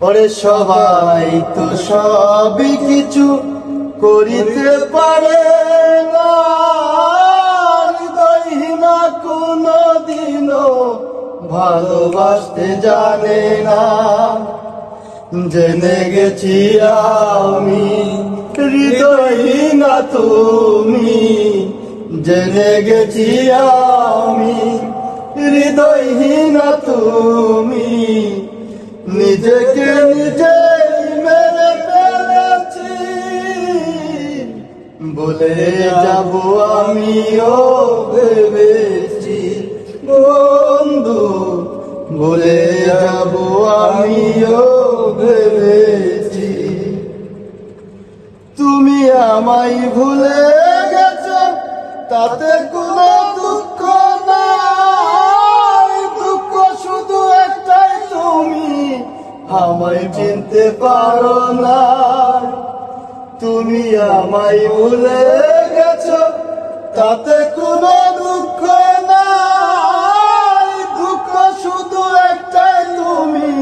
ওরে সবাই তো সবই কিছু করিতে পারে না। কোনো দিনও ভালোবাসতে জানে না। জেনে গেছি আমি, হৃদয়হীনা তুমি। জেনে গেছি আমি, হৃদয়হীনা তুমি। নিজে বলে যাব আমিও ভেবেছি। বন্ধু, বলে যাব আমিও ভেবেছি। তুমি আমায় ভুলে গেছো, তাতে কোনো দুঃখ নাই। দুঃখ শুধু একটাই তুমি, আমায় চিনতে পারো না। তুমি আমায় ভুলে গেছো, তাতে কোনো দুঃখ নাই। দুঃখ শুধু একটাই, তুমি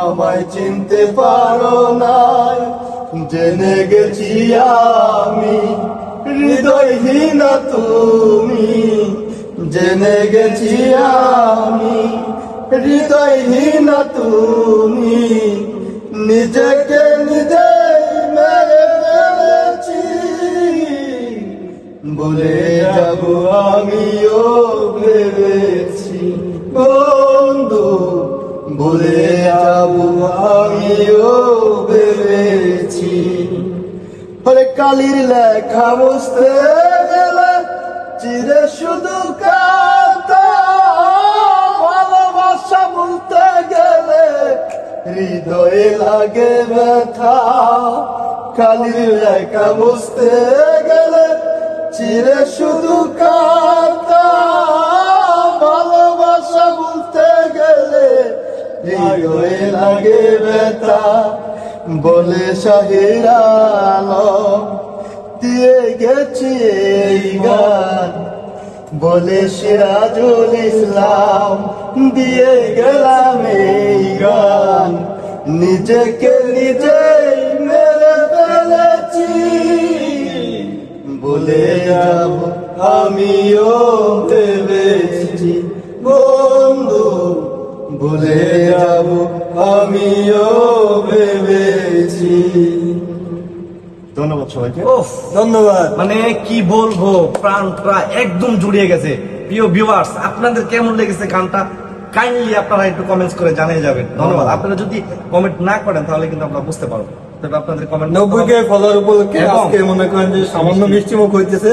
আমায় চিনতে পারো না জেনে গেছি আমি, হৃদয়হীন তুমি। জেনে গেছি আমি, হৃদয়হীন তুমি। নিজেকে নিজে বলে যাব আমিও ভেবেছি, বন্ধু, বলে যাব আমিও ভেবেছি। ওরে কালির লেখা বুঝতে গেলে চিরে শুধু ভালোবাসা বলতে গেলে হৃদয়ে লাগে ব্যথা। কালির লেখা বুঝতে গেলে চিরে শুধু কাঁদা, ভালোবাসা বলতে গেলে হৃদয়ে লাগে ব্যথা। বলে শাহিরালো দিয়ে গেছি গান। বলে সিরাজুল ইসলাম, দিয়ে গেলাম এই গান। নিজেকে নিজেই যাব আমিও ভেবেছি। বন্ধু বলে যাব আমিও ভেবেছি। ধন্যবাদ সবাইকে। ধন্যবাদ। মানে কি বলব প্রাণটা একদম জুড়িয়ে গেছে। প্রিয় ভিউয়ার্স আপনাদের কেমন লেগেছে গানটা? কাইন্ডলি আপনারা একটু কমেন্টস করে জানিয়ে যাবেন। ধন্যবাদ। আপনারা যদি কমেন্ট না করেন তাহলে কিন্তু আমরা বুঝতে পারব তবে আপনাদের কমেন্ট নব্বই কে ফলোয়ার উপলক্ষে আজকে মনে করেন যে সামান্য মিষ্টি মুখ হইতেছে।